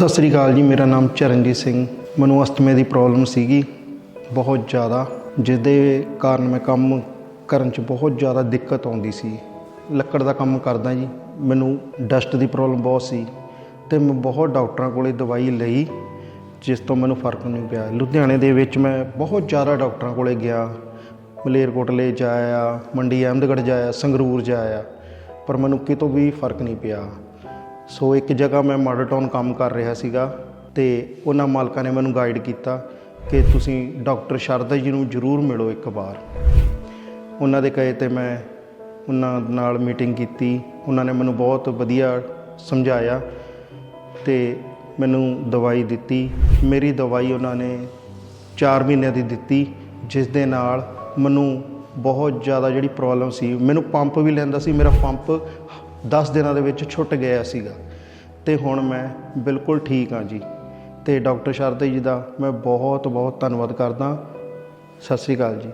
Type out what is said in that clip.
ਸਤਿ ਸ੍ਰੀ ਅਕਾਲ ਜੀ, ਮੇਰਾ ਨਾਮ ਚਰਨਜੀਤ ਸਿੰਘ। ਮੈਨੂੰ ਅਸਥਮੇ ਦੀ ਪ੍ਰੋਬਲਮ ਸੀਗੀ ਬਹੁਤ ਜ਼ਿਆਦਾ ਜਿਸਦੇ ਕਾਰਨ ਮੈਂ ਕੰਮ ਕਰਨ 'ਚ ਬਹੁਤ ਜ਼ਿਆਦਾ ਦਿੱਕਤ ਆਉਂਦੀ ਸੀ। ਲੱਕੜ ਦਾ ਕੰਮ ਕਰਦਾ ਜੀ, ਮੈਨੂੰ ਡਸਟ ਦੀ ਪ੍ਰੋਬਲਮ ਬਹੁਤ ਸੀ ਤੇ ਮੈਂ ਬਹੁਤ ਡਾਕਟਰਾਂ ਕੋਲੇ ਦਵਾਈ ਲਈ, ਜਿਸ ਤੋਂ ਮੈਨੂੰ ਫ਼ਰਕ ਨਹੀਂ ਪਿਆ। ਲੁਧਿਆਣੇ ਦੇ ਵਿੱਚ ਮੈਂ ਬਹੁਤ ਜ਼ਿਆਦਾ ਡਾਕਟਰਾਂ ਕੋਲੇ ਗਿਆ ਮਲੇਰਕੋਟਲੇ ਜਾਇਆ, ਮੰਡੀ ਅਹਿਮਦਗੜ੍ਹ ਜਾਇਆ, ਸੰਗਰੂਰ ਜਾਇਆ, ਪਰ ਮੈਨੂੰ ਕਿਤੋਂ ਵੀ ਫ਼ਰਕ ਨਹੀਂ ਪਿਆ। ਸੋ ਇੱਕ ਜਗ੍ਹਾ ਮੈਂ ਮਾਡਲ ਟਾਊਨ ਕੰਮ ਕਰ ਰਿਹਾ ਸੀਗਾ ਤੇ ਉਹਨਾਂ ਮਾਲਕਾਂ ਨੇ ਮੈਨੂੰ ਗਾਈਡ ਕੀਤਾ ਕਿ ਤੁਸੀਂ ਡਾਕਟਰ ਸ਼ਰਦਾ ਜੀ ਨੂੰ ਜ਼ਰੂਰ ਮਿਲੋ ਇੱਕ ਵਾਰ। ਉਹਨਾਂ ਦੇ ਕਹੇ ਤੇ ਮੈਂ ਉਹਨਾਂ ਨਾਲ ਮੀਟਿੰਗ ਕੀਤੀ। ਉਹਨਾਂ ਨੇ ਮੈਨੂੰ ਬਹੁਤ ਵਧੀਆ ਸਮਝਾਇਆ ਤੇ ਮੈਨੂੰ ਦਵਾਈ ਦਿੱਤੀ। ਮੇਰੀ ਦਵਾਈ ਉਹਨਾਂ ਨੇ 4 ਮਹੀਨਿਆਂ ਦੀ ਦਿੱਤੀ, ਜਿਸ ਦੇ ਨਾਲ ਮੈਨੂੰ ਬਹੁਤ ਜ਼ਿਆਦਾ ਜਿਹੜੀ ਪ੍ਰੋਬਲਮ ਸੀ, ਮੈਨੂੰ ਪੰਪ ਵੀ ਲੈਂਦਾ ਸੀ, ਮੇਰਾ ਪੰਪ 10 ਦਿਨਾਂ ਦੇ ਵਿੱਚ ਛੁੱਟ ਗਿਆ ਸੀਗਾ। ਤੇ ਹੁਣ ਮੈਂ ਬਿਲਕੁਲ ਠੀਕ ਹਾਂ ਜੀ। ਤੇ ਡਾਕਟਰ ਸ਼ਰਦੇ ਜੀ ਦਾ ਮੈਂ ਬਹੁਤ ਬਹੁਤ ਧੰਨਵਾਦ ਕਰਦਾ। ਸਤਿ ਸ੍ਰੀ ਅਕਾਲ ਜੀ।